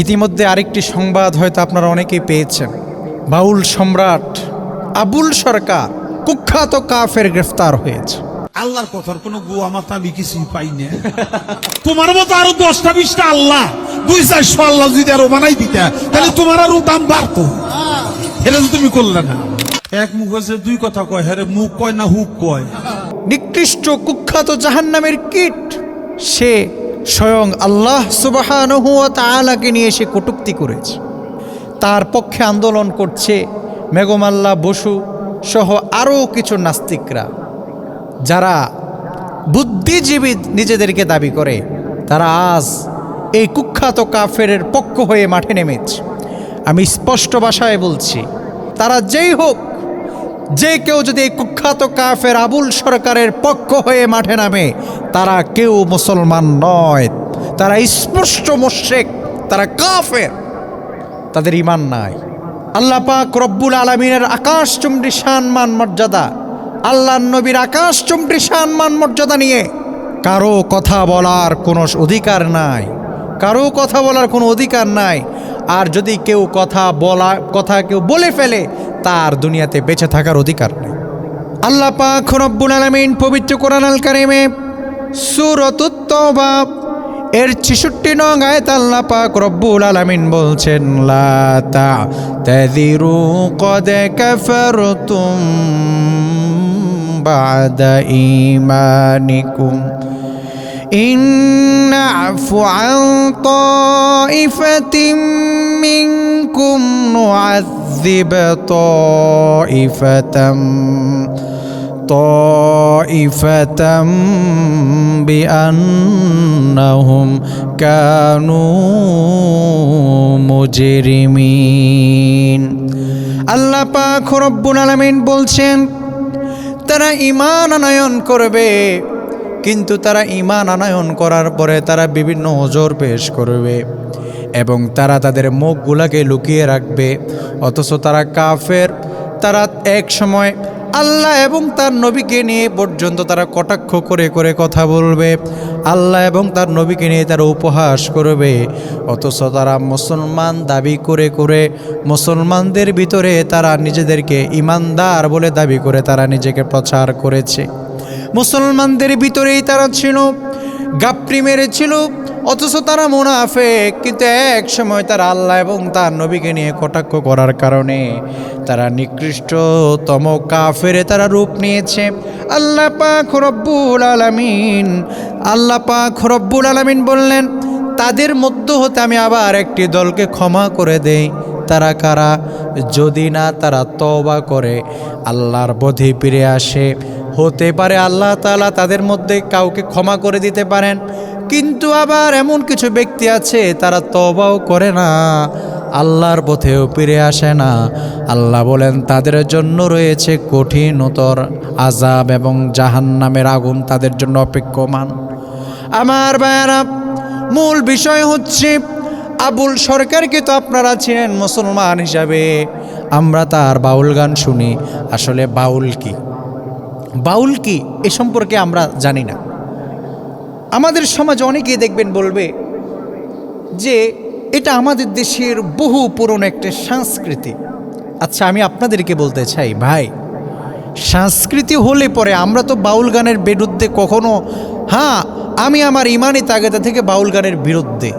ইতিমধ্যে আরেকটি সংবাদ হয়তো আপনারা অনেকেই পেয়েছেন। বাউল সম্রাট আবুল সরকার কুখ্যাত কাফের গ্রেফতার হয়েছে। আল্লাহর কথার কোনো গুয়া মাথা আমি কিছুই পাই না। তোমার মতো আরও দশটা বিশটা আল্লাহ দুই চারশো আল্লাহ যদি আরও বানাই দিতা তাহলে তোমার আরও দাম বাড়তো। এটা তো তুমি করলে না। এক মুখ দুই কথা কয় হ্যাঁ মুখ কয় না হুক কয়। নিকৃষ্ট কুখ্যাত জাহান্নামের কীট সে স্বয়ং আল্লাহ সুবাহানহু তালাকে নিয়ে সে কটুক্তি করেছে। তার পক্ষে আন্দোলন করছে মেঘমাল্লা বসু সহ আরও কিছু নাস্তিকরা। যারা বুদ্ধিজীবী নিজেদেরকে দাবি করে, তারা আজ এই কুখ্যাত কাফের পক্ষ হয়ে মাঠে নেমেছে। আমি স্পষ্ট ভাষায় বলছি, তারা যেই হোক যে কেউ যদি এই কুখ্যাত কাফের আবুল সরকারের পক্ষ হয়ে মাঠে নামে, তারা কেউ মুসলমান নয়। তারা স্পষ্ট মোশেক তারা কাফের। তাদের ইমান নাই। আল্লাহ পাক রব্বুল আলমিনের আকাশ চুমরি সম্মান মর্যাদা আল্লাহ নবীর আকাশ চুমরি সম্মান মর্যাদা নিয়ে কারও কথা বলার কোনো অধিকার নাই। কারও কথা বলার কোনো অধিকার নাই। আর যদি কেউ কথা বলা, কথা কেউ বলে ফেলে তার দুনিয়াতে বেঁচে থাকার অধিকার নেই। আল্লাহ পাক রব্বুল আলমিন পবিত্র কোরআন আল কারিমে সুরতুত্তবা এর ছেষট্টি নং আয়াত আল্লাহ পাক রব্বুল আলামিন বলছেন, লা তা তাযিরু কদ কাফারতুম বাদা ঈমানিকুম। ইন আফু আন তাইফাতিম منكم نعذب طائفة طائفة بأنهم كانوا مجرمين আল্লাহ পাক রব্বুল আলামিন বলছেন তারা ইমান আনয়ন করবে কিন্তু তারা ইমান আনয়ন করার পরে তারা বিভিন্ন ওজোর পেশ করবে এবং তারা তাদের মুখগুলাকে লুকিয়ে রাখবে। অথচ তারা কাফের। তারা এক সময় আল্লাহ এবং তার নবীকে নিয়ে পর্যন্ত তারা কটাক্ষ করে করে কথা বলবে। আল্লাহ এবং তার নবীকে নিয়ে তারা উপহাস করবে। অথচ তারা মুসলমান দাবি করে করে মুসলমানদের ভিতরে তারা নিজেদেরকে ইমানদার বলে দাবি করে, তারা নিজেকে প্রচার করেছে। মুসলমানদের ভিতরেই তারা ছিল। গাপটি মেরেছিল, অথচ তারা মুনাফে কিন্তু এক সময় তারা আল্লাহ এবং তার নবীকে নিয়ে কটাক্ষ করার কারণে তারা নিকৃষ্টতম কাফেরে তারা রূপ নিয়েছে। আল্লাহ পাক রব্বুল আলামিন, আল্লাহ পাক রব্বুল আলামিন বললেন, তাদের মধ্য হতে আমি আবার একটি দলকে ক্ষমা করে দেই। তারা কারা? যদি না তারা তবা করে, আল্লাহর বোধে ফিরে আসে। হতে পারে আল্লাহ তাআলা তাদের মধ্যে কাউকে ক্ষমা করে দিতে পারেন, কিন্তু আবার এমন কিছু ব্যক্তি আছে তারা তবাও করে না, আল্লাহর পথেও ফিরে আসে না। আল্লাহ বলেন, তাদের জন্য রয়েছে কঠিনতর আজাব এবং জাহান্নামের আগুন তাদের জন্য অপেক্ষমান। আমার ভাইয়ারা, মূল বিষয় হচ্ছে, আবুল সরকারকে তো আপনারা ছিলেন মুসলমান হিসাবে? আমরা তার বাউল গান শুনি, আসলে বাউল কি? বাউল কি এ সম্পর্কে আমরা জানি না। আমাদের সমাজ অনেকেই দেখবেন বলবে যে এটা আমাদের দেশের বহু পুরনো একটা সংস্কৃতি। আচ্ছা আমি আপনাদেরকে বলতে চাই, ভাই, সংস্কৃতি হলে পরে আমরা তো বাউল গানের বিরুদ্ধে কখনো হ্যাঁ আমি আমার ইমানি তাগেদা থেকে বাউল গানের বিরুদ্ধে।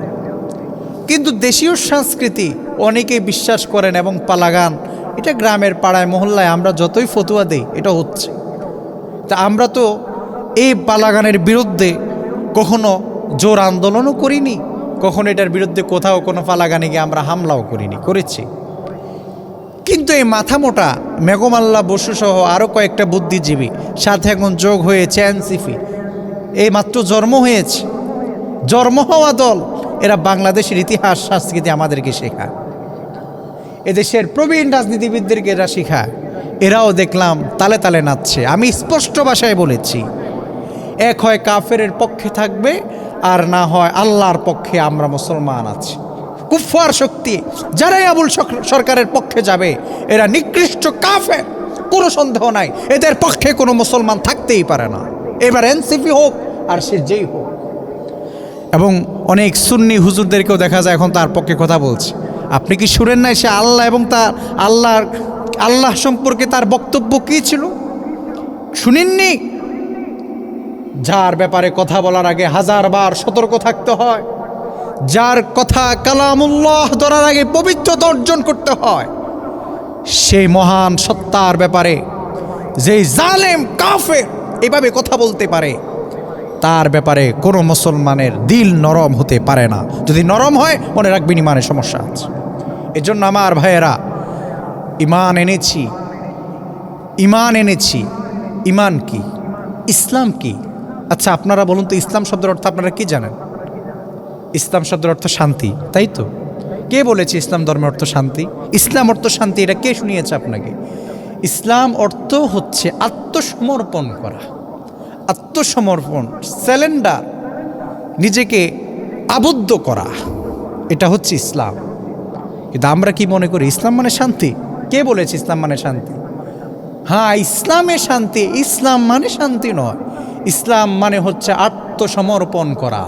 কিন্তু দেশীয় সংস্কৃতি অনেকেই বিশ্বাস করেন এবং পালাগান। এটা গ্রামের পাড়ায়, মহল্লায় আমরা যতই ফতুয়া দেই, এটা হচ্ছে। তা আমরা তো এই পালাগানের বিরুদ্ধে কখনো জোর আন্দোলনও করিনি, কখনো এটার বিরুদ্ধে কোথাও কোনো পালাগানে গিয়ে আমরা হামলাও করিনি, করেছি। কিন্তু এই মাথা মোটা মেঘমাল্লা বসু সহ আরও কয়েকটা বুদ্ধিজীবী, সাথে এখন যোগ হয়েছে এনসিপি। এই মাত্র জন্ম হয়েছে। জন্ম হওয়া দল, এরা বাংলাদেশের ইতিহাস, সংস্কৃতি আমাদেরকে শেখায়। এদেশের প্রবীণ রাজনীতিবিদদেরকে এরা শেখায়। এরাও দেখলাম তালে তালে নাচছে। আমি স্পষ্ট ভাষায় বলেছি, এক হয় কাফেরের পক্ষে থাকবে আর না হয় আল্লাহর পক্ষে আমরা মুসলমান আছি। কুফার শক্তি, যারাই আবুল সরকারের পক্ষে যাবে, এরা নিকৃষ্ট কাফে কোনো সন্দেহ নাই। এদের পক্ষে কোনো মুসলমান থাকতেই পারে না। এবার এনসিপি হোক আর সে যেই হোক। এবং অনেক সুন্নি হুজুরদেরকেও দেখা যায় এখন তার পক্ষে কথা বলছে। আপনি কি শুনেন নাই সে আল্লাহ এবং তার আল্লাহর আল্লাহ সম্পর্কে তার বক্তব্য কী ছিল? শুনেননি? যার ব্যাপারে কথা বলার আগে হাজার বার সতর্ক থাকতে হয়। যার কথা কালামুল্লাহ ধরার আগে পবিত্রতা অর্জন করতে হয়। সেই মহান সত্তার ব্যাপারে যে জালেম কাফে এভাবে কথা বলতে পারে। তার ব্যাপারে কোনো মুসলমানের দিল নরম হতে পারে না। যদি নরম হয়, মনে রাখবেন ইমানের সমস্যা আছে। এজন্য আমার ভাইয়েরা ইমান এনেছি। ইমান এনেছি। ইমান কি? ইসলাম কি? আচ্ছা আপনারা বলুন তো, ইসলাম শব্দের অর্থ আপনারা কি জানেন? ইসলাম শব্দের অর্থ শান্তি, তাই তো? কে বলেছে ইসলাম ধর্মের অর্থ শান্তি? ইসলাম অর্থ শান্তি, এটা কে শুনিয়েছে আপনাকে? ইসলাম অর্থ হচ্ছে আত্মসমর্পণ করা। আত্মসমর্পণ, স্যালেন্ডার, নিজেকে আবদ্ধ করা। এটা হচ্ছে ইসলাম। কিন্তু আমরা কি মনে করি? ইসলাম মানে শান্তি? কে বলেছে ইসলাম মানে শান্তি? হ্যাঁ ইসলামে শান্তি, ইসলাম মানে শান্তি নয়। ইসলাম মানে হচ্ছে আত্মসমর্পণ করা।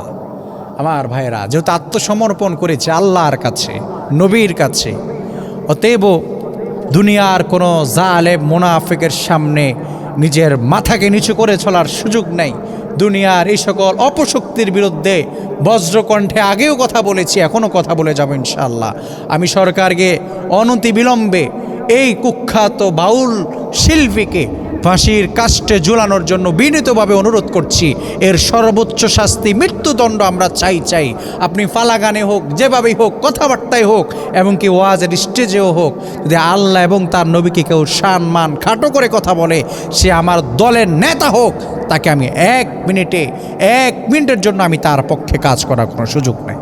আমার ভাইয়েরা, যেহেতু আত্মসমর্পণ করেছে আল্লাহর কাছে, নবীর কাছে, অতএব দুনিয়ার কোনো জালেব মোনাফেকের সামনে নিজের মাথাকে নিচু করে চলার সুযোগ নেই। দুনিয়ার এই সকল অপশক্তির বিরুদ্ধে বজ্রকণ্ঠে আগেও কথা বলেছি, এখনও কথা বলে যাব ইনশাল্লাহ আমি সরকারকে অনতি বিলম্বে এই কুখ্যাত বাউল শিল্পীকে ফাঁসির কাষ্টে ঝুলানোর জন্য বিনীতভাবে অনুরোধ করছি। এর সর্বোচ্চ শাস্তি, মৃত্যুদণ্ড আমরা চাই চাই। আপনি ফালাগানে হোক, যেভাবেই হোক কথাবার্তায় হোক এবং কি ওয়াজের স্টেজেও হোক, যদি আল্লাহ এবং তার নবীকে কেউ সম্মান খাটো করে কথা বলে, সে আমার দলের নেতা হোক, তাকে আমি এক মিনিটে, এক মিনিটের জন্য আমি তার পক্ষে কাজ করার কোনো সুযোগ নেই।